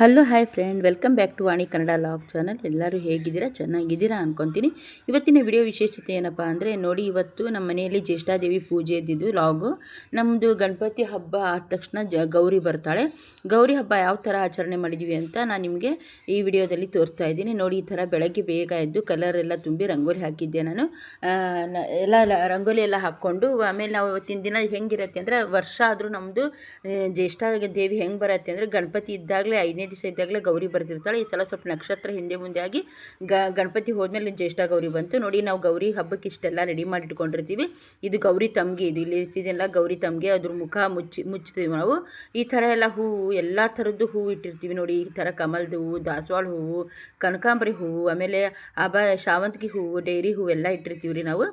Hello, hi friend. Welcome back to Vani Kannada log channel. ಎಲ್ಲರೂ ಹೇಗಿದ್ದೀರಾ? ಚೆನ್ನಾಗಿದ್ದೀರಾ ಅನ್ಕೊತೀನಿ. ಇವತ್ತಿನ ವಿಡಿಯೋ ವಿಶೇಷತೆ ಏನಪ್ಪ ಅಂದರೆ, ನೋಡಿ ಇವತ್ತು ನಮ್ಮ ಮನೆಯಲ್ಲಿ ಜ್ಯೇಷ್ಠಾದೇವಿ ಪೂಜೆ ಇದ್ದಿದ್ದು ಲಾಗು. ನಮ್ಮದು ಗಣಪತಿ ಹಬ್ಬ ಆದ ತಕ್ಷಣ ಜ, ಗೌರಿ ಬರ್ತಾಳೆ. ಗೌರಿ ಹಬ್ಬ ಯಾವ ಥರ ಆಚರಣೆ ಮಾಡಿದ್ವಿ ಅಂತ ನಾನು ನಿಮಗೆ ಈ ವಿಡಿಯೋದಲ್ಲಿ ತೋರಿಸ್ತಾ ಇದ್ದೀನಿ. ನೋಡಿ, ಈ ಥರ ಬೆಳಗ್ಗೆ ಬೇಗ ಎದ್ದು ಕಲರ್ ಎಲ್ಲ ತುಂಬಿ ರಂಗೋಲಿ ಹಾಕಿದ್ದೆ ನಾನು. ಎಲ್ಲ ರಂಗೋಲಿ ಎಲ್ಲ ಹಾಕ್ಕೊಂಡು, ಆಮೇಲೆ ನಾವು ಇವತ್ತಿನ ದಿನ ಹೆಂಗಿರುತ್ತೆ ಅಂದರೆ, ವರ್ಷ ಆದರೂ ನಮ್ಮದು ಜ್ಯೇಷ್ಠ ದೇವಿ ಹೆಂಗೆ ಬರುತ್ತೆ ಅಂದರೆ, ಗಣಪತಿ ಇದ್ದಾಗಲೇ ಐದನೇ ದಿವಸ ಇದ್ದಾಗಲೇ ಗೌರಿ ಬರ್ತಿರ್ತಾಳೆ ಈ ಸಲ ಸ್ವಲ್ಪ ನಕ್ಷತ್ರ ಹಿಂದೆ ಮುಂದೆ ಆಗಿ ಗ, ಗಣಪತಿ ಹೋದ್ಮೇಲೆ ಜ್ಯೇಷ್ಠ ಗೌರಿ ಬಂತು. ನೋಡಿ ನಾವು ಗೌರಿ ಹಬ್ಬಕ್ಕೆ ಇಷ್ಟೆಲ್ಲ ರೆಡಿ ಮಾಡಿ ಇಟ್ಕೊಂಡಿರ್ತೀವಿ ಇದು ಗೌರಿ ತಮ್ಗೆ, ಇದು ಇಲ್ಲಿ ಇರ್ತಿದೆಲ್ಲ ಗೌರಿ ತಮ್ಗೆ. ಅದ್ರ ಮುಖ ಮುಚ್ಚಿ ಮುಚ್ತೀವಿ ನಾವು. ಈ ಥರ ಎಲ್ಲ ಹೂವು ಎಲ್ಲ ಥರದ್ದು ಹೂವು ಇಟ್ಟಿರ್ತೀವಿ ನೋಡಿ. ಈ ಥರ ಕಮಲ್ದು ಹೂವು ದಾಸವಾಳ ಹೂವು ಕನಕಾಂಬರಿ ಹೂವು ಆಮೇಲೆ ಅಬ ಶಾವಂತಿಗೆ ಹೂವು ಡೈರಿ ಹೂವು ಎಲ್ಲ ಇಟ್ಟಿರ್ತೀವಿ ರೀ ನಾವು.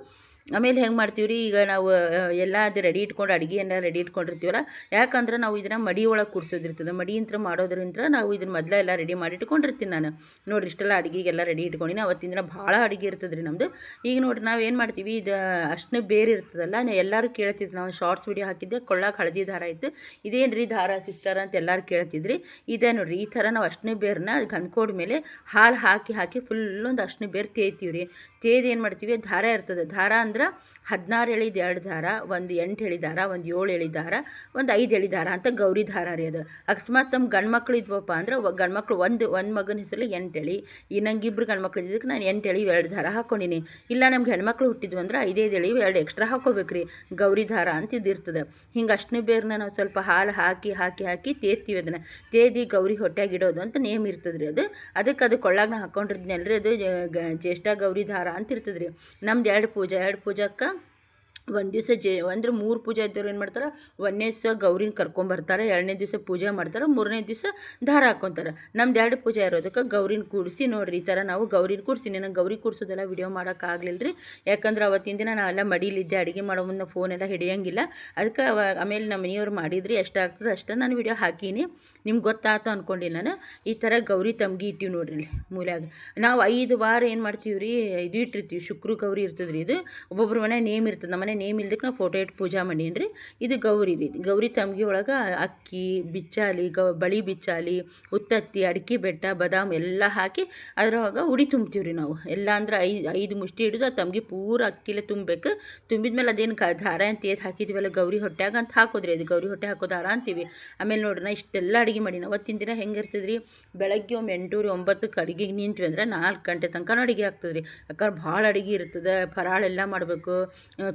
ಆಮೇಲೆ ಹೆಂಗೆ ಮಾಡ್ತೀವಿ ರೀ ಈಗ ನಾವು ಎಲ್ಲ ಅದು ರೆಡಿ ಇಟ್ಕೊಂಡು ಅಡುಗೆಯನ್ನ ರೆಡಿ ಇಟ್ಕೊಂಡಿರ್ತೀವಲ್ಲ, ಯಾಕಂದ್ರೆ ನಾವು ಇದನ್ನು ಮಡಿ ಒಳಗೆ ಕೂರಿಸೋದಿರ್ತದೆ. ಮಡಿ ಅಂತ ಮಾಡೋದ್ರಿಂದ ನಾವು ಇದನ್ನ ಮೊದಲೇ ಎಲ್ಲ ರೆಡಿ ಮಾಡಿ ಇಟ್ಕೊಂಡಿರ್ತೀನಿ ನಾನು. ನೋಡಿರಿ, ಇಷ್ಟೆಲ್ಲ ಅಡುಗೆಗೆಲ್ಲ ರೆಡಿ ಇಟ್ಕೊಂಡಿನಿ ಅವತ್ತಿನ ದಿನ ಭಾಳ ಅಡುಗೆ ಇರ್ತದೆ ರೀ ನಮ್ಮದು ಈಗ ನೋಡಿರಿ, ನಾವು ಏನು ಮಾಡ್ತೀವಿ? ಇದು ಅಷ್ಟನೇ ಬೇರೆ ಇರ್ತದಲ್ಲ ನಾವು ಎಲ್ಲರೂ ಕೇಳ್ತಿದ್ರು ನಾವು ಶಾರ್ಟ್ಸ್ ವಿಡಿಯೋ ಹಾಕಿದ್ದೆ, ಕೊಳ್ಳಾಕೆ ಹಳದಿ ದಾರ ಇತ್ತು. ಇದೇನು ರೀ ದಾರ ಸಿಸ್ಟರ್ ಅಂತ ಎಲ್ಲರೂ ಕೇಳ್ತಿದ್ರಿ. ಇದೇ ನೋಡಿರಿ, ಈ ಥರ ನಾವು ಅಷ್ಟನೇ ಬೇರನ್ನ ಗಂದ್ಕೋಡ್ ಮೇಲೆ ಹಾಲು ಹಾಕಿ ಹಾಕಿ ಫುಲ್ ಒಂದು ಅಷ್ಟನೇ ಬೇರೆ ತೇಯ್ತೀವಿ ರೀ ತೇದು ಏನು ಮಾಡ್ತೀವಿ? ದಾರ ಇರ್ತದೆ. ದಾರ ಅಂದ್ರೆ ಹದಿನಾರು ಎಳಿದು ಎರಡು ದಾರ, ಒಂದು ಎಂಟು ಎಳಿ ದಾರ, ಒಂದು ಏಳು ಎಳಿ ದಾರ, ಒಂದು ಐದು ಎಳಿ ದಾರ ಅಂತ ಗೌರಿ ದಾರ ರೀ ಅದು. ಅಕಸ್ಮಾತ್ ನಮ್ಮ ಗಂಡು ಇದ್ವಪ್ಪ ಅಂದ್ರೆ ಗಂಡು ಮಕ್ಳು ಒಂದು ಒಂದು ಮಗನ ಹೆಸರಲ್ಲಿ ಎಂಟು ಎಳಿ ಈ ನಂಗೆ ಇಬ್ಬರು ಗಂಡು ಮಕ್ಳು ನಾನು ಎಂಟು ಎಳಿ ಎರಡು ದಾರ ಹಾಕ್ಕೊಂಡಿನಿ ಇಲ್ಲ ನಮ್ಗೆ ಹೆಣ್ಮಕ್ಳು ಹುಟ್ಟಿದ್ವು ಅಂದ್ರೆ ಐದೈದು ಎಳಿ ಎರಡು ಎಕ್ಸ್ಟ್ರಾ ಹಾಕ್ಕೋಬೇಕು ರೀ, ಗೌರಿ ದಾರ ಅಂತ ಇದಿರ್ತದೆ ಹಿಂಗೆ ಅಷ್ಟನೇ ಬೇರ್ನ ನಾವು ಸ್ವಲ್ಪ ಹಾಲು ಹಾಕಿ ಹಾಕಿ ಹಾಕಿ ತೇತೀವಿ ಅದನ್ನು ತೇದಿ ಗೌರಿ ಹೊಟ್ಟೆಗೆ ಇಡೋದು ಅಂತ ನೇಮ್ ಇರ್ತದೆ ರೀ ಅದು. ಅದಕ್ಕೆ ಅದು ಕೊಳ್ಳಾಗ ನಾ ಹಾಕ್ಕೊಂಡಿದ್ನಲ್ರಿ ಅದು ಜ್ಯೇಷ್ಠ ಗೌರಿ ದಾರ ಅಂತ ಇರ್ತದೆ ರೀ ನಮ್ದು ಎರಡು ಪೂಜೆ, ಎರಡು पूजा का ಒಂದು ದಿವಸ ಜೆ, ಅಂದ್ರೆ ಮೂರು ಪೂಜೆ ಇದ್ದವ್ರು ಏನು ಮಾಡ್ತಾರೆ? ಒಂದನೇ ದಿವಸ ಗೌರಿನ ಕರ್ಕೊಂಬರ್ತಾರೆ ಎರಡನೇ ದಿವಸ ಪೂಜೆ ಮಾಡ್ತಾರೆ, ಮೂರನೇ ದಿವಸ ದಾರ ಹಾಕ್ಕೊತಾರೆ ನಮ್ದು ಎರಡು ಪೂಜೆ ಇರೋದಕ್ಕೆ ಗೌರಿನ ಕೂಡಿಸಿ ನೋಡಿರಿ, ಈ ಥರ ನಾವು ಗೌರಿನ ಕೂಡಿಸಿ, ನನಗೆ ಗೌರಿ ಕೂಡಿಸೋದೆಲ್ಲ ವಿಡಿಯೋ ಮಾಡೋಕ್ಕಾಗಲಿಲ್ಲ ರೀ ಯಾಕಂದ್ರೆ ಅವತ್ತಿನ ದಿನ ನಾವೆಲ್ಲ ಮಡಿಲಿದ್ದೆ, ಅಡುಗೆ ಮಾಡೋ ಮುಂದೆ ಫೋನ್ ಎಲ್ಲ ಹಿಡಿಯೋಂಗಿಲ್ಲ. ಅದಕ್ಕೆ ಆಮೇಲೆ ನಮ್ಮ ಮನೆಯವ್ರು ಮಾಡಿದ್ರಿ ಎಷ್ಟಾಗ್ತದೆ ಅಷ್ಟೇ ನಾನು ವಿಡಿಯೋ ಹಾಕೀನಿ. ನಿಮ್ಗೆ ಗೊತ್ತಾಯ್ತು ಅಂದ್ಕೊಂಡು ನಾನು. ಈ ಥರ ಗೌರಿ ತಮ್ಗಿ ಇಟ್ಟಿವಿ ನೋಡ್ರಿ ಮೂಲ್ಯಾಗ. ನಾವು ಐದು ವಾರ ಏನು ಮಾಡ್ತೀವಿ ರೀ ಇದು ಇಟ್ಟಿರ್ತೀವಿ, ಶುಕ್ರ ಗೌರಿ ಇರ್ತದೆ ಇದು. ಒಬ್ಬೊಬ್ರ ಮನೆ ನೇಮ್ ಇರ್ತದೆ, ನಮ್ಮ ಮನೆ ನೇಮ್ ಇಲ್ದಕ್ಕೆ ನಾವು ಫೋಟೋ ಇಟ್ಟು ಪೂಜೆ ಮಾಡೀನಿ ರೀ ಇದು ಗೌರಿ ಗೌರಿ ತಮ್ಗಿ ಒಳಗೆ ಅಕ್ಕಿ, ಬಿಚ್ಚಾಲಿ, ಗೌ ಬಳಿ ಬಿಚ್ಚಾಲಿ, ಉತ್ತತ್ತಿ, ಅಡಿಕೆ, ಬೆಟ್ಟ, ಬದಾಮ್ ಎಲ್ಲ ಹಾಕಿ ಅದ್ರೊಳಗೆ ಉಡಿ ತುಂಬ್ತೀವಿ ರೀ ನಾವು. ಎಲ್ಲ ಅಂದ್ರೆ ಐದು ಐದು ಮುಷ್ಟಿ ಹಿಡಿದು ಆ ತಮ್ಗಿ ಪೂರ ಅಕ್ಕಿಲೆ ತುಂಬಬೇಕು. ತುಂಬಿದ್ಮೇಲೆ ಅದೇನು ಕ ದಾರ ಅಂತ ಏದು ಹಾಕಿದ್ವಲ್ಲ ಗೌರಿ ಹೊಟ್ಯಾಗ ಅಂತ ಹಾಕೋದ್ರಿ ಅದು. ಗೌರಿ ಹೊಟ್ಟೆ ಹಾಕೋ ದಾರ ಅಂತೀವಿ. ಆಮೇಲೆ ನೋಡ್ರಿ ಇಷ್ಟೆಲ್ಲ ಅಡುಗೆ ಮಾಡೀನಿ. ಅವತ್ತಿನ ದಿನ ಹೆಂಗೆ ಇರ್ತದ್ರಿ? ಬೆಳಗ್ಗೆ ಒಮ್ಮೆ ಎಂಟೂರಿ ಒಂಬತ್ತಕ್ಕೆ ಅಡುಗೆಗೆ ನಿಂತ್ವಿ ಅಂದ್ರೆ ನಾಲ್ಕು ಗಂಟೆ ತನಕ ಅಡುಗೆ ಆಗ್ತದೆ ರೀ ಯಾಕಂದ್ರೆ ಭಾಳ ಅಡುಗೆ ಇರ್ತದೆ. ಫರಾಳೆಲ್ಲ ಮಾಡಬೇಕು.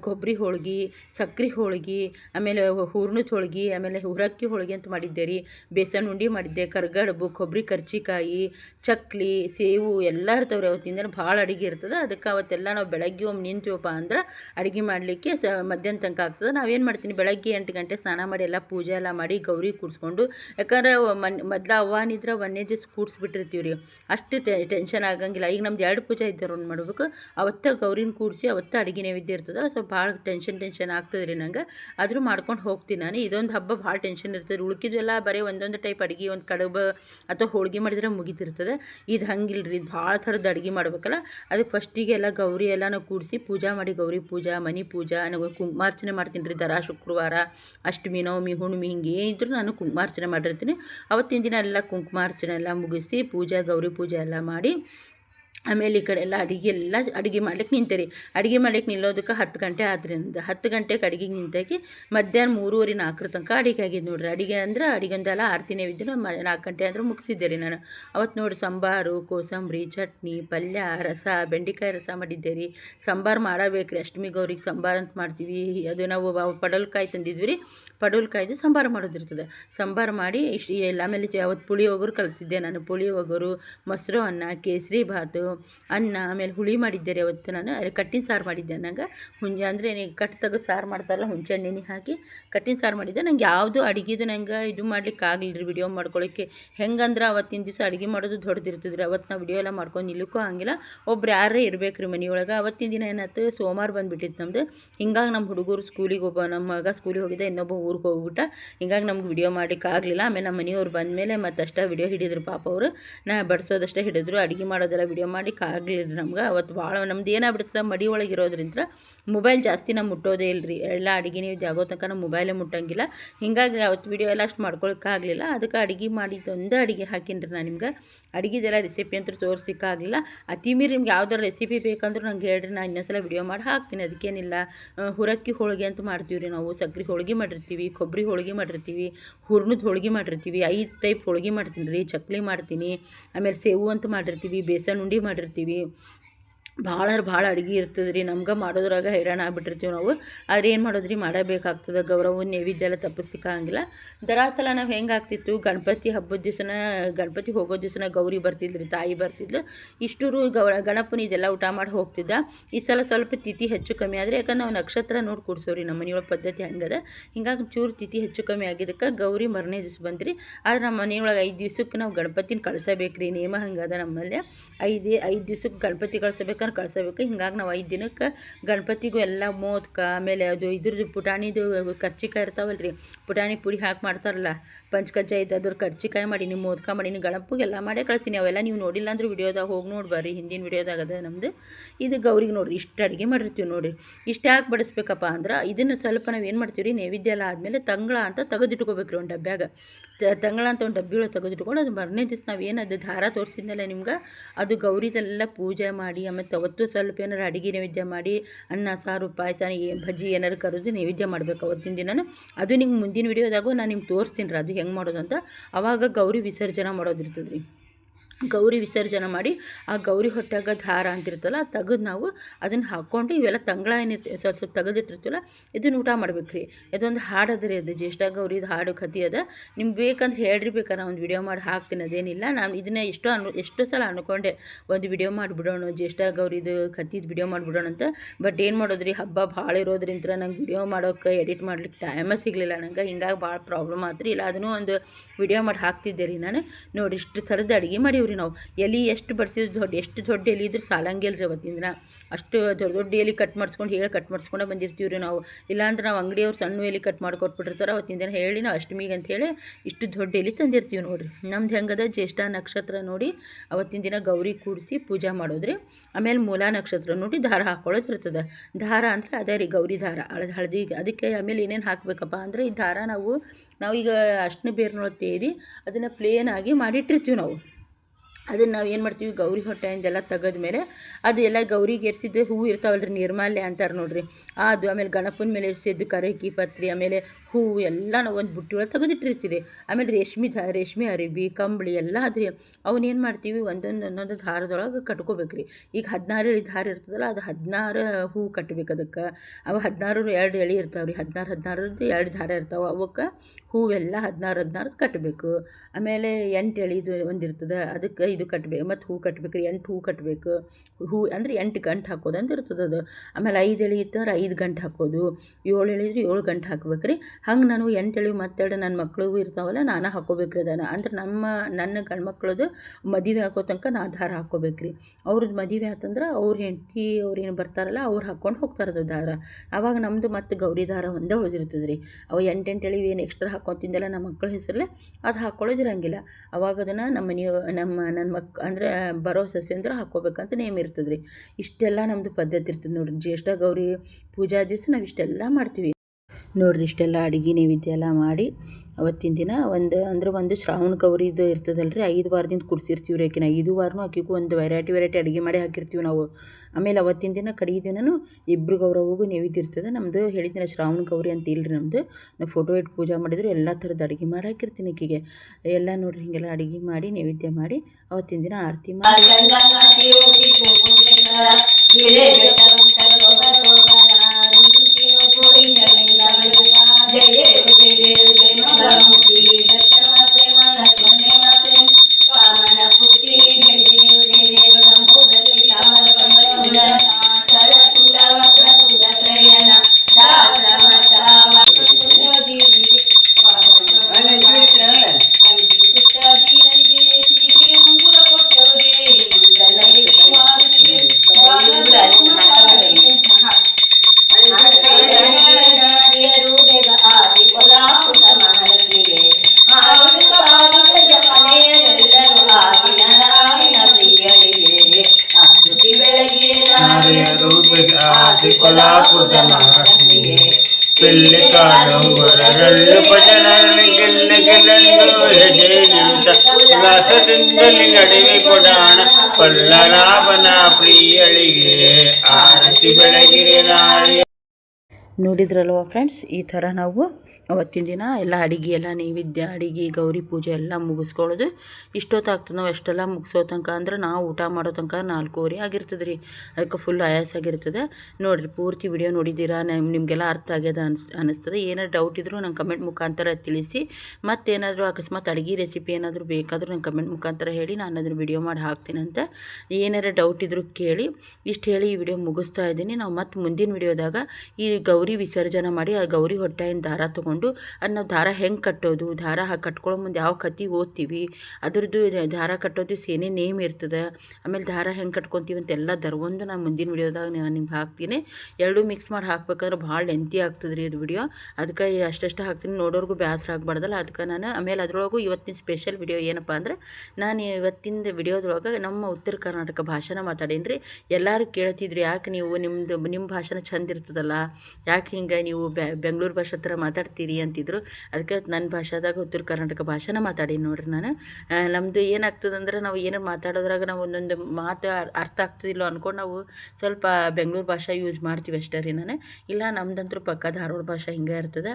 ಕೊಬ್ಬರಿ ಹೋಳ್ಗೆ, ಸಕ್ರೆ ಹೋಳ್ಗೆ, ಆಮೇಲೆ ಹೂರ್ಣದ ಹೋಳ್ಗೆ, ಆಮೇಲೆ ಹುರಕ್ಕಿ ಹೋಳ್ಗೆ ಅಂತ ಮಾಡಿದ್ದೆ ರೀ. ಬೇಸನ್ ಉಂಡೆ ಮಾಡಿದ್ದೆ, ಕರ್ಗಡುಬು ಕೊಬ್ಬರಿ ಕರ್ಚಿಕಾಯಿ, ಚಕ್ಲಿ, ಸೇವು ಎಲ್ಲ ಇರ್ತವ್ರಿ ಅವತ್ತಿಂದ ದಿನ ಭಾಳ ಅಡುಗೆ ಇರ್ತದೆ. ಅದಕ್ಕೆ ಅವತ್ತೆಲ್ಲ ನಾವು ಬೆಳಗ್ಗೆ ಒಮ್ಮೆ ನಿಂತೀವಪ್ಪ ಅಂದ್ರೆ ಅಡುಗೆ ಮಾಡಲಿಕ್ಕೆ ಸ ಮಧ್ಯಾಹ್ನ ತನಕ ಆಗ್ತದೆ. ನಾವೇನು ಮಾಡ್ತೀನಿ, ಬೆಳಗ್ಗೆ ಎಂಟು ಗಂಟೆ ಸ್ನಾನ ಮಾಡಿ ಎಲ್ಲ ಪೂಜೆ ಎಲ್ಲ ಮಾಡಿ ಗೌರಿ ಕೂಡಿಸ್ಕೊಂಡು, ಯಾಕಂದ್ರೆ ಮನ್ ಮೊದ್ಲು ಅವ್ವಾನಿದ್ರೆ ಒಂದೇ ದಿವ್ಸ ಕೂಡಿಸ್ಬಿಟ್ಟಿರ್ತೀವಿ ರೀ. ಅಷ್ಟು ಟೆನ್ಷನ್ ಆಗಂಗಿಲ್ಲ. ಈಗ ನಮ್ದು ಎರಡು ಪೂಜೆ ಇದ್ದಾರೆ ಒಂದು ಮಾಡ್ಬೇಕು ಅವತ್ತ ಗೌರಿನ ಕೂಡಿಸಿ, ಅವತ್ತ ಅಡುಗೆ ನೈವೇದ್ಯ ಇರ್ತದಲ್ಲ, ಸ್ವಲ್ಪ ಭಾಳ ಟೆನ್ಷನ್ ಟೆನ್ಷನ್ ಆಗ್ತದೆ ರೀ ನಂಗೆ. ಆದರೂ ಮಾಡ್ಕೊಂಡು ಹೋಗ್ತೀನಿ ನಾನು. ಇದೊಂದು ಹಬ್ಬ ಭಾಳ ಟೆನ್ಷನ್ ಇರ್ತದೆ. ಉಳ್ಕಿದ್ವೆಲ್ಲ ಬರೀ ಒಂದೊಂದು ಟೈಪ್ ಅಡುಗೆ, ಒಂದು ಕಡುಬು ಅಥವಾ ಹೋಳಿಗೆ ಮಾಡಿದ್ರೆ ಮುಗಿತಿರ್ತದೆ. ಇದು ಹಂಗಿಲ್ಲ ರೀ ಭಾಳ ಥರದ ಅಡುಗೆ ಮಾಡ್ಬೇಕಲ್ಲ. ಅದಕ್ಕೆ ಫಸ್ಟಿಗೆ ಎಲ್ಲ ಗೌರಿ ಎಲ್ಲ ನಾವು ಕೂಡಿಸಿ ಪೂಜಾ ಮಾಡಿ, ಗೌರಿ ಪೂಜಾ, ಮನೆ ಪೂಜಾ, ನನಗೆ ಕುಂಕುಮಾರ್ಚನೆ ಮಾಡ್ತೀನಿ ರೀ ದರಾ ಶುಕ್ರವಾರ, ಅಷ್ಟಮಿ, ನವಮಿ ಹುಣ್ಣಿಮೆ ಹಿಂಗೆ ಏನಿದ್ರು ನಾನು ಕುಂಕುಮಾರ್ಚನೆ ಮಾಡಿರ್ತೀನಿ. ಅವತ್ತಿನ ದಿನ ಎಲ್ಲ ಕುಂಕುಮಾರ್ಚನೆ ಎಲ್ಲ ಮುಗಿಸಿ ಪೂಜಾ, ಗೌರಿ ಪೂಜೆ ಎಲ್ಲ ಮಾಡಿ ಆಮೇಲೆ ಈ ಕಡೆ ಎಲ್ಲ ಅಡುಗೆ ಎಲ್ಲ ಅಡುಗೆ ಮಾಡ್ಲಿಕ್ಕೆ ನಿಂತೇರಿ. ಅಡುಗೆ ಮಾಡ್ಲಿಕ್ಕೆ ನಿಲ್ಲೋದಕ್ಕೆ ಹತ್ತು ಗಂಟೆ ಆದ್ರಿಂದ, ಹತ್ತು ಗಂಟೆಗೆ ಅಡುಗೆಗೆ ನಿಂತಾಗಿ ಮಧ್ಯಾಹ್ನ ಮೂರುವರೆ, ನಾಲ್ಕರ ತನಕ ಅಡುಗೆ ಆಗಿದ್ದು ನೋಡ್ರಿ. ಅಡುಗೆ ಅಂದ್ರೆ ಅಡುಗೆಂದೆಲ್ಲ ಆರತಿನೇ ಇದ್ದು ಮ, ನಾಲ್ಕು ಗಂಟೆ ಅಂದ್ರೆ ಮುಗಿಸಿದ್ದೆ ರೀ ನಾನು. ಅವತ್ತು ನೋಡಿ ಸಾಂಬಾರು, ಕೋಸಂಬರಿ, ಚಟ್ನಿ, ಪಲ್ಯ, ರಸ, ಬೆಂಡೆಕಾಯಿ ರಸ ಮಾಡಿದ್ದೆ ರೀ ಸಾಂಬಾರು ಮಾಡಬೇಕು ರೀ ಅಷ್ಟಮಿ ಗೌರಿಗೆ ಸಾಂಬಾರು ಅಂತ ಮಾಡ್ತೀವಿ. ಅದು ನಾವು ಪಡಲ್ಕಾಯಿ ತಂದಿದ್ವಿ ರೀ ಪಡಲ್ಕಾಯ್ದು ಸಾಂಬಾರು ಮಾಡೋದಿರ್ತದೆ. ಸಾಂಬಾರು ಮಾಡಿ ಇಷ್ಟು, ಎಲ್ಲ ಆಮೇಲೆ ಅವತ್ತು ಪುಳಿ ಒಗರು ಕಲಿಸಿದ್ದೆ ನಾನು. ಪುಳಿ ಒಗರು ಮೊಸರು, ಅನ್ನ, ಕೇಸರಿ, ಭಾತು ಅನ್ನ, ಆಮೇಲೆ ಹುಳಿ ಮಾಡಿದ್ದೆ ರೀ ಅವತ್ತು ನಾನು. ಕಟ್ಟಿನ ಸಾರು ಮಾಡಿದ್ದೆ ನಂಗೆ. ಹುಂಜೆ ಅಂದರೆ ಕಟ್ಟು ತೆಗೆದು ಸಾರು ಮಾಡ್ತಾರಲ್ಲ, ಹುಂಚೆ ಹಾಕಿ ಕಟ್ಟಿನ ಸಾರು ಮಾಡಿದ್ದೆ. ನಂಗೆ ಯಾವುದು ಅಡುಗೆದು ನಂಗೆ ಇದು ಮಾಡ್ಲಿಕ್ಕೆ ಆಗಲಿಲ್ಲ ರೀ ವಿಡಿಯೋ ಮಾಡ್ಕೊಳ್ಳೋಕ್ಕೆ ಹೆಂಗಂದ್ರೆ ಅವತ್ತಿನ ದಿವಸ ಅಡುಗೆ ಮಾಡೋದು ದೊಡ್ಡದಿರ್ತದೆ ರೀ. ಅವತ್ತು ನಾವು ವಿಡಿಯೋ ಎಲ್ಲ ಮಾಡ್ಕೊಂಡು ನಿಲ್ಲಕ್ಕೂ ಹಂಗಿಲ್ಲ. ಒಬ್ರು ಯಾರೇ ಇರ್ಬೇಕು ರೀ ಮನೆಯೊಳಗೆ. ಅವತ್ತಿನ ದಿನ ಏನಾಯ್ತು, ಸೋಮವಾರ ಬಂದುಬಿಟ್ಟಿತ್ತು ನಮ್ಮದು ಹಿಂಗಾಗಿ ನಮ್ಮ ಹುಡುಗರು ಸ್ಕೂಲಿಗೆ ಒಬ್ಬ, ನಮ್ಮ ಮಗ ಸ್ಕೂಲಿಗೆ ಹೋಗಿದ್ದೆ, ಇನ್ನೊಬ್ಬ ಊರಿಗೆ ಹೋಗ್ಬಿಟ್ಟ. ಹಿಂಗಾಗಿ ನಮ್ಗೆ ವಿಡಿಯೋ ಮಾಡ್ಲಿಕ್ಕೆ ಆಗಲಿಲ್ಲ. ಆಮೇಲೆ ನಮ್ಮ ಮನೆಯವ್ರು ಬಂದಮೇಲೆ ಮತ್ತೆ ಅಷ್ಟೇ ವಿಡಿಯೋ ಹಿಡಿದ್ರು ಪಾಪ ಅವರು. ನಾ ಬಡಿಸೋದಷ್ಟೇ ಹಿಡಿದ್ರು. ಅಡುಗೆ ಮಾಡೋದೆಲ್ಲ ವಿಡಿಯೋ ಮಾಡಿ ಮಾಡಲಿಕ್ಕಾಗಲಿಲ್ಲ ನಮ್ಗೆ. ಅವತ್ತು ಭಾಳ ನಮ್ದು ಏನಾಗ್ಬಿಡ್ತದೆ ಮಡಿ ಒಳಗೆ ಇರೋದ್ರಿಂದ ಮೊಬೈಲ್ ಜಾಸ್ತಿ ನಾವು ಮುಟ್ಟೋದೇ ಇಲ್ಲ ರೀ ಎಲ್ಲ ಅಡುಗೆನೇ ಆಗೋ ತನಕ ನಮ್ಮ ಮೊಬೈಲೇ ಮುಟ್ಟಂಗಿಲ್ಲ. ಹಿಂಗಾಗಿ ಅವತ್ತು ವಿಡಿಯೋ ಎಲ್ಲ ಅಷ್ಟು ಮಾಡ್ಕೊಳಕ್ಕಾಗಲಿಲ್ಲ. ಅದಕ್ಕೆ ಅಡುಗೆ ಮಾಡಿದ್ದೊಂದು ಅಡುಗೆ ಹಾಕಿನ್ರಿ ನಾನು ನಿಮ್ಗೆ. ಅಡುಗೆದೆಲ್ಲ ರೆಸಿಪಿ ಅಂತೂ ತೋರಿಸಿಕ್ಕಾಗಲಿಲ್ಲ. ಅತಿ ಮೀರಿ ನಿಮ್ಗೆ ಯಾವ್ದಾರು ರೆಸಿಪಿ ಬೇಕಂದ್ರೂ ನಂಗೆ ಹೇಳ್ರಿ. ನಾನು ಇನ್ನೊಂದ್ಸಲ ವಿಡಿಯೋ ಮಾಡಿ ಹಾಕ್ತೀನಿ. ಅದಕ್ಕೇನಿಲ್ಲ. ಹುರಕ್ಕಿ ಹೋಳಿಗೆ ಅಂತ ಮಾಡ್ತೀವಿ ರೀ ನಾವು. ಸಕ್ರೆ ಹೋಳಿಗೆ ಮಾಡಿರ್ತೀವಿ, ಕೊಬ್ಬರಿ ಹೋಳಿಗೆ ಮಾಡಿರ್ತೀವಿ, ಹೂರ್ಣದ ಹೋಳಿಗೆ ಮಾಡಿರ್ತೀವಿ, ಐದು ಟೈಪ್ ಹೋಳಿಗೆ ಮಾಡ್ತೀನಿ ರೀ. ಚಕ್ಲಿ ಮಾಡ್ತೀನಿ, ಆಮೇಲೆ ಸೇವು ಅಂತ ಮಾಡಿರ್ತೀವಿ, ಬೇಸನ್ ಉಂಡೆ ಮಾಡಿರ್ತೀವಿ. ಭಾಳ ಭಾಳ ಅಡುಗೆ ಇರ್ತದೆ ರೀ ನಮ್ಗೆ ಮಾಡೋದ್ರಾಗ ಹೈರಾಣ ಆಗ್ಬಿಟ್ಟಿರ್ತೀವಿ ನಾವು. ಆದ್ರೆ ಏನು ಮಾಡೋದ್ರಿ, ಮಾಡಬೇಕಾಗ್ತದೆ ಗೌರವ ನೈವೇದ್ಯ ಎಲ್ಲ ತಪ್ಪಿಸ್ಲಿಕ್ಕಾಗಿಲ್ಲ. ದರಾಸಲ ನಾವು ಹೆಂಗೆ ಆಗ್ತಿತ್ತು, ಗಣಪತಿ ಹಬ್ಬದ ದಿವಸನ, ಗಣಪತಿ ಹೋಗೋ ದಿವಸನ ಗೌರಿ ಬರ್ತಿದ್ಲು ರೀ ತಾಯಿ ಬರ್ತಿದ್ಲು. ಇಷ್ಟೂರು ಗೌ, ಗಣಪನ ಇದೆಲ್ಲ ಊಟ ಮಾಡಿ ಹೋಗ್ತಿದ್ದ. ಈ ಸಲ ಸ್ವಲ್ಪ ತಿಥಿ ಹೆಚ್ಚು ಕಮ್ಮಿ ಆದರೆ, ಯಾಕಂದ್ರೆ ನಾವು ನಕ್ಷತ್ರ ನೋಡಿ ಕೊಡ್ಸೋರಿ ನಮ್ಮ ಮನೆಯೊಳಗೆ ಪದ್ಧತಿ ಹಂಗದ. ಹಿಂಗಾಗಿ ಚೂರು ತಿಥಿ ಹೆಚ್ಚು ಕಮ್ಮಿ ಆಗಿದ್ದಕ್ಕೆ ಗೌರಿ ಮರನೇ ದಿವಸ ಬಂದ್ರಿ ಆದ್ರೆ ನಮ್ಮ ಮನೆಯೊಳಗೆ ಐದು ದಿವ್ಸಕ್ಕೆ ನಾವು ಗಣಪತಿನ ಕಳಿಸಬೇಕ್ರಿ, ನಿಯಮ ಹಂಗದ ನಮ್ಮಲ್ಲಿ ಐದು ಐದು ದಿವ್ಸಕ್ಕೆ ಗಣಪತಿ ಕಳ್ಸಬೇಕಂದ್ರೆ ಕಳ್ಸಬೇಕು. ಹಿಂಗಾಗಿ ನಾವು ಐದು ದಿನಕ್ಕೆ ಗಣಪತಿಗೂ ಎಲ್ಲ ಮೋದಕ, ಆಮೇಲೆ ಅದು ಇದ್ರದ್ದು ಪುಟಾಣಿದು ಕರ್ಚಿಕಾಯಿ ಇರ್ತಾವಲ್ಲ ರೀ ಪುಟಾಣಿ ಪುಡಿ ಹಾಕಿ ಮಾಡ್ತಾರಲ್ಲ, ಪಂಚಕಜ್ಜಾಯ್ದು ಅದ್ರ ಕರ್ಚಿಕಾಯಿ ಮಾಡೀನಿ ಮೋದಕ ಮಾಡೀನಿ ಗಣಪಿಗೆ ಎಲ್ಲ ಮಾಡೇ ಕಳಿಸ್ತೀನಿ ಅವೆಲ್ಲ ನೀವು ನೋಡಿಲ್ಲ ಅಂದ್ರೆ ವಿಡಿಯೋದಾಗ ಹೋಗಿ ನೋಡಿ ಬರ್ರಿ, ಹಿಂದಿನ ವಿಡಿಯೋದಾಗ ಅದ ನಮ್ಮದು ಇದು ಗೌರಿಗೆ ನೋಡಿರಿ, ಇಷ್ಟು ಅಡುಗೆ ಮಾಡಿರ್ತೀವಿ ನೋಡಿರಿ. ಇಷ್ಟು ಯಾಕೆ ಬಡಿಸ್ಬೇಕಪ್ಪ ಅಂದ್ರೆ, ಇದನ್ನು ಸ್ವಲ್ಪ ನಾವು ಏನು ಮಾಡ್ತೀವಿ ರೀ ನೈವೇದ್ಯ ಎಲ್ಲ ಆದಮೇಲೆ ತಂಗಳ ಅಂತ ತೆಗೆದಿಟ್ಕೋಬೇಕು ರೀ ಒಂದು ಡಬ್ಬ್ಯಾಗ. ತಂಗಳ ಅಂತ ಒಂದು ಡಬ್ಬಿ ಒಳಗೆ ತೆಗೆದಿಟ್ಕೊಂಡು ಅದು ಮರನೇ ದಿವಸ ನಾವು ಏನು ಅದು ದಾರ ತೋರಿಸಿದ್ನಲ್ಲ ನಿಮ್ಗೆ, ಅದು ಗೌರಿದೆಲ್ಲ ಪೂಜೆ ಮಾಡಿ, ಆಮೇಲೆ ಅವತ್ತು ಸ್ವಲ್ಪ ಏನಾರು ಅಡುಗೆ ನೈವೇದ್ಯ ಮಾಡಿ, ಅನ್ನ, ಸಾರು, ಪಾಯಸ ಭಜ್ಜಿ ಏನಾರು ಕರೆದು ನೈವೇದ್ಯ ಮಾಡಬೇಕು ಅವತ್ತಿನ ದಿನನೂ. ಅದು ನಿಮ್ಗೆ ಮುಂದಿನ ವಿಡಿಯೋದಾಗೂ ನಾನು ನಿಮ್ಗೆ ತೋರಿಸ್ತೀನಿ ರೀ, ಅದು ಹೆಂಗೆ ಮಾಡೋದು ಅಂತ ಅವಾಗ ಗೌರಿ ವಿಸರ್ಜನೆ ಮಾಡೋದಿರ್ತದೆ ರೀ ಗೌರಿ ವಿಸರ್ಜನೆ ಮಾಡಿ ಆ ಗೌರಿ ಹೊಟ್ಟೆಗ ದಾರ ಅಂತಿರ್ತಲ್ಲ ತೆಗೆದು ನಾವು ಅದನ್ನು ಹಾಕ್ಕೊಂಡು ಇವೆಲ್ಲ ತಂಗಳ ಏನಿರ್ತಿ ಸ್ವಲ್ಪ ಸ್ವಲ್ಪ ತೆಗೆದಿಟ್ಟಿರ್ತೀವಲ್ಲ, ಇದನ್ನು ಊಟ ಮಾಡ್ಬೇಕು ರೀ ಇದೊಂದು ಹಾಡು ಅದ ರೀ ಅದು, ಜ್ಯೇಷ್ಠ ಗೌರಿದು ಹಾಡು ಕಥೆ ಅದ. ನಿಮ್ಗೆ ಬೇಕಂದ್ರೆ ಹೇಳ್ರಿ ಬೇಕಾ ನಾನು ಒಂದು ವಿಡಿಯೋ ಮಾಡಿ ಹಾಕ್ತೀನಿ, ಅದೇನಿಲ್ಲ. ನಾನು ಇದನ್ನ ಎಷ್ಟೋ ಅನು, ಎಷ್ಟೋ ಸಲ ಅನ್ಕೊಂಡೆ, ಒಂದು ವಿಡಿಯೋ ಮಾಡಿಬಿಡೋಣ, ಜ್ಯೇಷ್ಠ ಗೌರಿದು ಕಥಿದು ವಿಡಿಯೋ ಮಾಡಿಬಿಡೋಣ ಅಂತ. ಬಟ್ ಏನು ಮಾಡೋದು ರೀ ಹಬ್ಬ ಭಾಳ ಇರೋದ್ರಿಂದ ನಂಗೆ ವಿಡಿಯೋ ಮಾಡೋಕೆ, ಎಡಿಟ್ ಮಾಡ್ಲಿಕ್ಕೆ ಟೈಮೇ ಸಿಗಲಿಲ್ಲ. ನಂಗೆ ಹಿಂಗಾಗಿ ಭಾಳ ಪ್ರಾಬ್ಲಮ್ ಆತ್ರಿ. ಇಲ್ಲ, ಅದನ್ನು ಒಂದು ವಿಡಿಯೋ ಮಾಡಿ ಹಾಕ್ತಿದ್ದೆ ರೀ ನಾನು. ನೋಡಿ, ಇಷ್ಟು ಥರದ ಅಡುಗೆ ಮಾಡೀವಿ ರೀ ನಾವು ಎಲೆ ಎಷ್ಟು ಬಡ್ಸಿದ್ರು ದೊಡ್ಡ ಎಷ್ಟು ದೊಡ್ಡ ಎಲೆ ಇದ್ರೂ ಸಾಲಂಗಿಲ್ಲ ರೀ ಅವತ್ತಿನ ದಿನ. ಅಷ್ಟು ದೊಡ್ಡ ದೊಡ್ಡ ಎಲೆ ಕಟ್ ಮಾಡಿಸ್ಕೊಂಡು ಹೇಳಿ ಕಟ್ ಮಾಡಿಸ್ಕೊಂಡೆ ಬಂದಿರ್ತೀವಿ ರೀ ನಾವು. ಇಲ್ಲಾಂದ್ರೆ ನಾವು ಅಂಗಡಿಯವ್ರು ಸಣ್ಣ ಎಲೆ ಕಟ್ ಮಾಡಿಕೊಟ್ಬಿಟ್ಟಿರ್ತಾರೆ, ಅವತ್ತಿನ ದಿನ ಹೇಳಿ ನಾವು ಅಷ್ಟಮಿಗೆ ಅಂತ ಹೇಳಿ ಇಷ್ಟು ದೊಡ್ಡ ಎಲೆ ತಂದಿರ್ತೀವಿ ನೋಡಿರಿ. ನಮ್ದು ಹೆಂಗದ ಜ್ಯೇಷ್ಠ ನಕ್ಷತ್ರ ನೋಡಿ ಅವತ್ತಿನ ದಿನ ಗೌರಿ ಕೂಡಿಸಿ ಪೂಜೆ ಮಾಡೋದ್ರಿ. ಆಮೇಲೆ ಮೂಲ ನಕ್ಷತ್ರ ನೋಡಿ ದಾರ ಹಾಕ್ಕೊಳ್ಳೋದು ಇರ್ತದೆ. ದಾರ ಅಂದರೆ ಅದೇ ರೀ ಗೌರಿ ದಾರ ಹಳದಿ ಹಳದಿ. ಅದಕ್ಕೆ ಆಮೇಲೆ ಏನೇನು ಹಾಕಬೇಕಪ್ಪ ಅಂದರೆ ಈ ದಾರ ನಾವು ನಾವೀಗ ಅಷ್ಟನೇ ಬೇರೆ ತೇದಿ ಅದನ್ನು ಪ್ಲೇನ್ ಆಗಿ ಮಾಡಿಟ್ಟಿರ್ತೀವಿ ನಾವು. ಅದನ್ನು ನಾವು ಏನು ಮಾಡ್ತೀವಿ, ಗೌರಿ ಹೊಟ್ಟೆಯಿಂದೆಲ್ಲ ತೆಗೆದ ಮೇಲೆ ಅದು ಎಲ್ಲ ಗೌರಿಗೆ ಎರ್ಸಿದ್ದು ಹೂವು ಇರ್ತಾವಲ್ಲ ರೀ ನಿರ್ಮಾಲ್ಯ ಅಂತಾರೆ ನೋಡ್ರಿ. ಅದು ಆಮೇಲೆ ಗಣಪನ ಮೇಲೆ ಎರ್ಸಿದ್ದು ಕರಕಿ ಪತ್ರಿ, ಆಮೇಲೆ ಹೂವು ಎಲ್ಲ ನಾವು ಒಂದು ಬುಟ್ಟಿ ಒಳಗೆ ತೆಗೆದಿಟ್ಟಿರ್ತೀವಿ. ಆಮೇಲೆ ರೇಷ್ಮೆ ದ ರೇಷ್ಮೆ ಅರಿಬಿ ಕಂಬಳಿ ಎಲ್ಲ ಅದ್ರಿ. ಅವನ್ನೇನು ಮಾಡ್ತೀವಿ, ಒಂದೊಂದು ಒಂದೊಂದು ದಾರದೊಳಗೆ ಕಟ್ಕೋಬೇಕು ರೀ ಈಗ ಹದಿನಾರು ಎಳಿ ದಾರ ಇರ್ತದಲ್ಲ, ಅದು ಹದಿನಾರು ಹೂವು ಕಟ್ಬೇಕು ಅದಕ್ಕೆ. ಅವು ಹದಿನಾರು ಎರಡು ಎಳಿ ಇರ್ತಾವೆ ರೀ ಹದಿನಾರು ಹದಿನಾರದ್ದು ಎರಡು ದಾರ ಇರ್ತಾವೆ. ಅವಕ್ಕೆ ಹೂವೆಲ್ಲ ಹದಿನಾರು ಹದಿನಾರದ್ದು ಕಟ್ಟಬೇಕು ಆಮೇಲೆ ಎಂಟು ಎಳಿದು ಒಂದಿರ್ತದೆ. ಅದಕ್ಕೆ ಇದು ಕಟ್ಟಬೇಕು ಮತ್ತು ಹೂ ಕಟ್ಬೇಕು ರೀ, ಎಂಟು ಹೂ ಕಟ್ಟಬೇಕು ಹೂ ಅಂದರೆ ಎಂಟು ಗಂಟು ಹಾಕೋದು ಅಂತ ಇರ್ತದೆ ಅದು. ಆಮೇಲೆ ಐದು ಎಳೆ ಇತ್ತಂದ್ರೆ ಐದು ಗಂಟು ಹಾಕೋದು. ಏಳು ಎಳೆ ಇದ್ರೆ ಏಳು ಗಂಟು ಹಾಕ್ಬೇಕು ರೀ. ಹಂಗೆ ನಾನು ಎಂಟು ಎಳೆ ಮತ್ತೆರಡು ನನ್ನ ಮಕ್ಕಳು ಇರ್ತಾವಲ್ಲ, ನಾನು ಹಾಕೋಬೇಕು ರೀ ಅದನ್ನು. ಅಂದ್ರೆ ನಮ್ಮ, ನನ್ನ ಗಂಡು ಮಕ್ಕಳದು ಮದುವೆ ಹಾಕೋ ತನಕ ನಾ ದಾರ ಹಾಕೋಬೇಕು ರೀ. ಅವ್ರದ್ದು ಮದುವೆ ಆತಂದ್ರೆ ಅವ್ರ ಹೆಂಡತಿ ಅವ್ರು ಏನು ಬರ್ತಾರಲ್ಲ ಅವ್ರು ಹಾಕ್ಕೊಂಡು ಹೋಗ್ತಾರೆ ದಾರ ಆವಾಗ ನಮ್ಮದು ಮತ್ತು ಗೌರಿ ದಾರ ಒಂದೇ ಉಳಿದಿರ್ತದೆ ರೀ. ಅವು ಎಂಟೆಂಟು ಎಳೆ ಏನು ಎಕ್ಸ್ಟ್ರಾ ಹಾಕ್ಕೊತಿಂದಲ್ಲ ನಮ್ಮ ಮಕ್ಕಳ ಹೆಸರಲ್ಲೇ ಅದು ಹಾಕ್ಕೊಳ್ಳೋದಿರಂಗಿಲ್ಲ ಅವಾಗ ಅದನ್ನು ನಮ್ಮ ನಮ್ಮ ನನ್ನ ಮಕ್, ಅಂದರೆ ಬರೋ ಸಸ್ಯಂದ್ರೆ ಹಾಕ್ಕೋಬೇಕಂತ ನೇಮ್ ಇರ್ತದೆ ಇಷ್ಟೆಲ್ಲ ನಮ್ಮದು ಪದ್ಧತಿ ಇರ್ತದೆ ನೋಡಿರಿ. ಜ್ಯೇಷ್ಠ ಗೌರಿ ಪೂಜಾ ದಿವಸ ನಾವು ಇಷ್ಟೆಲ್ಲ ಮಾಡ್ತೀವಿ. ನೋಡಿರಿ, ಇಷ್ಟೆಲ್ಲ ಅಡುಗೆ ನೈವೇದ್ಯ ಎಲ್ಲ ಮಾಡಿ ಅವತ್ತಿನ ದಿನ ಒಂದು, ಅಂದ್ರೆ ಒಂದು ಶ್ರಾವಣ ಗೌರಿದು ಇರ್ತದಲ್ಲ ರೀ ಐದು ವಾರದಿಂದ ಕುಡಿಸಿರ್ತೀವಿ ರೀ ಆಕಿನ. ಐದು ವಾರನೂ ಆಕಿಗೂ ಒಂದು ವೆರೈಟಿ ವೆರೈಟಿ ಅಡುಗೆ ಮಾಡಿ ಹಾಕಿರ್ತೀವಿ ನಾವು. ಆಮೇಲೆ ಅವತ್ತಿನ ದಿನ ಕಡೆಯ ದಿನನೂ ಇಬ್ಬರು ಗೌರವಗೂ ನೈವೇದ್ಯ ಇರ್ತದೆ. ನಮ್ಮದು ಹೇಳಿದ್ನಲ್ಲ ಶ್ರಾವಣ ಗೌರಿ ಅಂತ ಇಲ್ರಿ ನಮ್ಮದು ನಾವು ಫೋಟೋ ಇಟ್ಟು ಪೂಜೆ ಮಾಡಿದ್ರು ಎಲ್ಲ ಥರದ ಅಡುಗೆ ಮಾಡಿ ಹಾಕಿರ್ತೀನಿ ಆಕಿಗೆ. ಎಲ್ಲ ನೋಡಿರಿ, ಹೀಗೆಲ್ಲ ಅಡುಗೆ ಮಾಡಿ, ನೈವೇದ್ಯ ಮಾಡಿ ಅವತ್ತಿನ ದಿನ ಆರತಿ ಮಾಡಿ. ಬೇಗ ಆದಿ ಕೊಲ ಕಾಡುಂಗುರರಲ್ಲಿ ಭಜನಲ್ಲಿ ಗೆಲ್ಲ ಗೆಲ್ಲಂದು ಹೆಜ್ಜೆ ನಿಂತ ಉಲ್ಲಾಸದಿಂದಲಿ ನಡುವೆ ಕೊಡಾಣ ಪಲ್ಲರಾಮನ ಪ್ರಿಯಳಿಗೆ ಆರತಿ ಬೆಳಗಿರೆ ನಾಳೆ. ನೋಡಿದ್ರಲ್ವ ಫ್ರೆಂಡ್ಸ್ ಈ ಥರ ನಾವು ಅವತ್ತಿನ ದಿನ ಎಲ್ಲ ಅಡಿಗೆ, ಎಲ್ಲ ನೈವೇದ್ಯ, ಅಡಿಗೆ, ಗೌರಿ ಪೂಜೆ ಎಲ್ಲ ಮುಗಿಸ್ಕೊಳ್ಳೋದು. ಇಷ್ಟೊತ್ತಾಗ್ತದೆ ನಾವು ಎಷ್ಟೆಲ್ಲ ಮುಗಿಸೋ ತನಕ ಅಂದ್ರೆ ನಾವು ಊಟ ಮಾಡೋ ತನಕ ನಾಲ್ಕೂವರೆ ಆಗಿರ್ತದೆ ರೀ. ಅದಕ್ಕೆ ಫುಲ್ ಆಯಾಸ ಆಗಿರ್ತದೆ. ನೋಡಿರಿ, ಪೂರ್ತಿ ವಿಡಿಯೋ ನೋಡಿದ್ದೀರಾ? ನಮ್ಮ ನಿಮಗೆಲ್ಲ ಅರ್ಥ ಆಗ್ಯದ ಅನ್ಸ್ ಅನ್ನಿಸ್ತದೆ ಏನಾದ್ರು ಡೌಟ್ ಇದ್ದರೂ ನಂಗೆ ಕಮೆಂಟ್ ಮುಖಾಂತರ ತಿಳಿಸಿ. ಮತ್ತೇನಾದರೂ ಅಕಸ್ಮಾತ್ ಅಡಿಗೆ ರೆಸಿಪಿ ಏನಾದರೂ ಬೇಕಾದರೂ ನಂಗೆ ಕಮೆಂಟ್ ಮುಖಾಂತರ ಹೇಳಿ ನಾನು ಅದನ್ನು ವಿಡಿಯೋ ಮಾಡಿ ಹಾಕ್ತೀನಂತ ಏನಾರ ಡೌಟ್ ಇದ್ದರೂ ಕೇಳಿ. ಇಷ್ಟು ಹೇಳಿ ಈ ವಿಡಿಯೋ ಮುಗಿಸ್ತಾ ಇದ್ದೀನಿ. ನಾವು ಮತ್ತೆ ಮುಂದಿನ ವಿಡಿಯೋದಾಗ ಈ ಗೌರಿ ವಿಸರ್ಜನೆ ಮಾಡಿ, ಆ ಗೌರಿ ಹೊಟ್ಟೆಯಿಂದ ದಾರ ತೊಗೊಂಡು ಅದು ನಾವು ದಾರ ಹೆಂಗೆ ಕಟ್ಟೋದು? ದಾರ ಕಟ್ಕೊಳ್ಳೋ ಮುಂದೆ ಯಾವ ಕತ್ತಿ ಓದ್ತೀವಿ? ಅದ್ರದ್ದು ದಾರ ಕಟ್ಟೋದು ಸೇನೆ ನೇಮ್ ಇರ್ತದೆ. ಆಮೇಲೆ ದಾರ ಹೆಂಗೆ ಕಟ್ಕೊತೀವಿ ಅಂತೆಲ್ಲ ದರವೊಂದು ನಾನು ಮುಂದಿನ ವಿಡಿಯೋದಾಗ ನಾನು ನಿಮ್ಗೆ ಹಾಕ್ತೀನಿ. ಎರಡೂ ಮಿಕ್ಸ್ ಮಾಡಿ ಹಾಕ್ಬೇಕಂದ್ರೆ ಭಾಳ ಲೆಂತಿ ಆಗ್ತದೆ ರೀ ಅದು ವಿಡಿಯೋ ಅದಕ್ಕೆ ಅಷ್ಟಷ್ಟು ಹಾಕ್ತೀನಿ ನೋಡೋರ್ಗೂ ಬೇಸರ ಆಗಬಾರ್ದಲ್ಲ. ಅದಕ್ಕೆ ನಾನು ಆಮೇಲೆ ಅದರೊಳಗೂ ಇವತ್ತಿನ ಸ್ಪೆಷಲ್ ವಿಡಿಯೋ ಏನಪ್ಪ ಅಂದ್ರೆ ನಾನು ಇವತ್ತಿನ ವಿಡಿಯೋದೊಳಗೆ ನಮ್ಮ ಉತ್ತರ ಕರ್ನಾಟಕ ಭಾಷೆನ ಮಾತಾಡೀನಿ ರೀ ಎಲ್ಲರೂ ಕೇಳ್ತಿದ್ರು ಯಾಕೆ ನೀವು ನಿಮ್ಮದು ನಿಮ್ಮ ಭಾಷೆನ ಚಂದ ಇರ್ತದಲ್ಲ? ಯಾಕೆ ಹಿಂಗೆ ನೀವು ಬೆಂಗಳೂರು ಭಾಷೆ ಹತ್ರ ಮಾತಾಡ್ತೀರಿ? ಅಂತಿದ್ರು. ಅದಕ್ಕೆ ನನ್ನ ಭಾಷೆದಾಗ ಉತ್ತರ ಕರ್ನಾಟಕ ಭಾಷೆನ ಮಾತಾಡಿ ನೋಡ್ರಿ ನಾನು. ನಮ್ಮದು ಏನಾಗ್ತದಂದ್ರೆ ನಾವು ಏನಾರು ಮಾತಾಡೋದ್ರಾಗ ನಾವು ಒಂದೊಂದು ಮಾತು ಅರ್ಥ ಆಗ್ತದಿಲ್ಲೋ ಅಂದ್ಕೊಂಡು ನಾವು ಸ್ವಲ್ಪ ಬೆಂಗಳೂರು ಭಾಷೆ ಯೂಸ್ ಮಾಡ್ತೀವಿ ಅಷ್ಟೇ ರೀ ನಾನು. ಇಲ್ಲ, ನಮ್ದಂತರೂ ಪಕ್ಕ ಧಾರವಾಡ ಭಾಷೆ ಹಿಂಗೆ ಇರ್ತದೆ.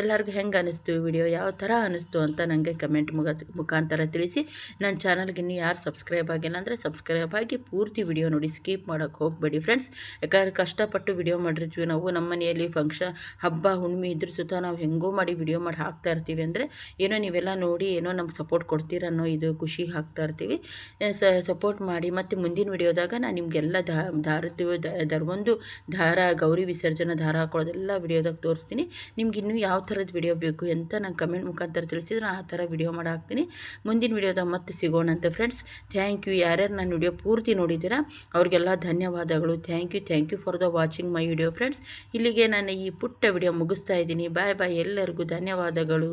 ಎಲ್ಲರಿಗೂ ಹೆಂಗೆ ಅನ್ನಿಸ್ತು ವಿಡಿಯೋ? ಯಾವ ಥರ ಅನ್ನಿಸ್ತು ಅಂತ ನನಗೆ ಕಮೆಂಟ್ ಮುಗ, ಮುಖಾಂತರ ತಿಳಿಸಿ. ನನ್ನ ಚಾನಲ್ಗೆ ಇನ್ನೂ ಯಾರು ಸಬ್ಸ್ಕ್ರೈಬ್ ಆಗಿಲ್ಲ ಅಂದರೆ ಸಬ್ಸ್ಕ್ರೈಬ್ ಆಗಿ ಪೂರ್ತಿ ವಿಡಿಯೋ ನೋಡಿ. ಸ್ಕಿಪ್ ಮಾಡೋಕ್ಕೆ ಹೋಗಬೇಡಿ ಫ್ರೆಂಡ್ಸ್. ಯಾಕಂದ್ರೆ ಕಷ್ಟಪಟ್ಟು ವಿಡಿಯೋ ಮಾಡಿರ್ತೀವಿ ನಾವು. ನಮ್ಮ ಮನೆಯಲ್ಲಿ ಫಂಕ್ಷನ್, ಹಬ್ಬ, ಹುಣ್ಣಿಮೆ ಇದ್ರೂ ಸುತ್ತ ನಾವು ಹೆಂಗೋ ಮಾಡಿ ವಿಡಿಯೋ ಮಾಡಿ ಹಾಕ್ತಾ ಇರ್ತೀವಿ ಅಂದರೆ ಏನೋ ನೀವೆಲ್ಲ ನೋಡಿ ಏನೋ ನಮ್ಗೆ ಸಪೋರ್ಟ್ ಕೊಡ್ತೀರ ಅನ್ನೋ ಇದು ಖುಷಿಗೆ ಹಾಕ್ತಾ ಇರ್ತೀವಿ. ಸಪೋರ್ಟ್ ಮಾಡಿ ಮತ್ತು ಮುಂದಿನ ವಿಡಿಯೋದಾಗ ನಾನು ನಿಮಗೆಲ್ಲ ದಾರದ್ದು ಒಂದು ದಾರ ಗೌರಿ ವಿಸರ್ಜನೆ ದಾರ ಹಾಕೊಳ್ಳೋದೆಲ್ಲ ವಿಡಿಯೋದಾಗ ತೋರಿಸ್ತೀನಿ. ನಿಮ್ಗೆ ಇನ್ನೂ ಯಾವ ಥರದ ವಿಡಿಯೋ ಬೇಕು ಅಂತ ನಂಗೆ ಕಮೆಂಟ್ ಮುಖಾಂತರ ತಿಳಿಸಿದ್ರೆ ನಾನು ಆ ಥರ ವಿಡಿಯೋ ಮಾಡಿ ಹಾಕ್ತೀನಿ. ಮುಂದಿನ ವಿಡಿಯೋದಾಗ ಮತ್ತೆ ಸಿಗೋಣ ಅಂತ ಫ್ರೆಂಡ್ಸ್ ಥ್ಯಾಂಕ್ ಯು ಯಾರ್ಯಾರು ನನ್ನ ವಿಡಿಯೋ ಪೂರ್ತಿ ನೋಡಿದ್ದೀರಾ, ಅವ್ರಿಗೆಲ್ಲ ಧನ್ಯವಾದಗಳು. Thank you thank you for the watching my video friends ಇಲ್ಲಿಗೆ ನಾನು ಈ ಪುಟ್ಟ ವಿಡಿಯೋ ಮುಗಿಸ್ತಾ ಇದ್ದೀನಿ. ಬಾಯ್ ಬಾಯ್ ಎಲ್ಲರಿಗೂ ಧನ್ಯವಾದಗಳು.